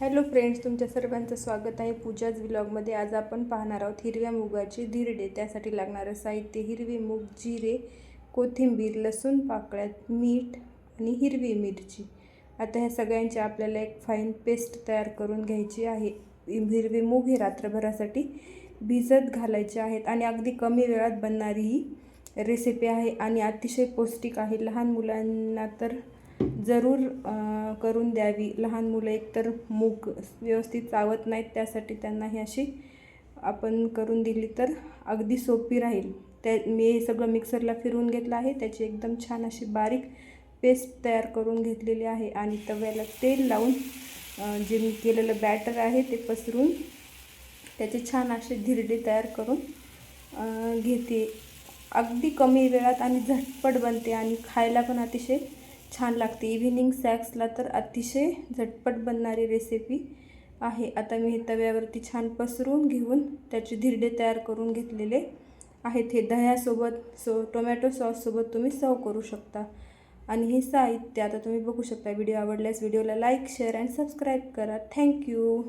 Hello friends तुमच्या सर्वांचं स्वागत आहे पूजाज व्लॉगमध्ये. आज आपण पाहणार आहोत हिरव्या मुगाची धिरडे त्यासाठी लागणारं साहित्य हिरवी मूग जिरे कोथिंबीर लसूण पाकळ्यात मीठ आणि हिरवी मिरची. आता ह्या सगळ्यांची आपल्याला एक फाईन पेस्ट तयार करून घ्यायची आहे. हिरवी मूग हे रात्रभरासाठी भिजत घालायचे आहेत आणि अगदी कमी वेळात बनणारी ही रेसिपी आहे आणि अतिशय पौष्टिक आहे. लहान मुलांना तर जरूर करून द्यावी. लहान मुलं एकतर मूग व्यवस्थित चावत नाहीत त्यासाठी त्यांना ही अशी आपण करून दिली तर अगदी सोपी राहील. त्या मी हे सगळं मिक्सरला फिरवून घेतलं आहे. त्याची एकदम छान अशी बारीक पेस्ट तयार करून घेतलेली आहे आणि तव्याला तेल लावून जे मी केलेलं बॅटर आहे ते पसरून त्याचे छान असे धिरडे तयार करून घेते. अगदी कमी वेळात आणि झटपट बनते आणि खायला पण अतिशय छान लागते. इव्हिनिंग स्नॅक्सला तर अतिशय झटपट बनणारी रेसिपी आहे. आता मी हे तव्यावरती छान पसरून घेऊन त्याचे धिरडे तयार करून घेतलेले आहेत. हे दह्यासोबत सो टोमॅटो सॉससोबत तुम्ही सर्व करू शकता. आणि हे साहित्य आता तुम्ही बघू शकता. व्हिडिओ आवडल्यास व्हिडिओला लाईक शेअर अँड सबस्क्राईब करा. Thank you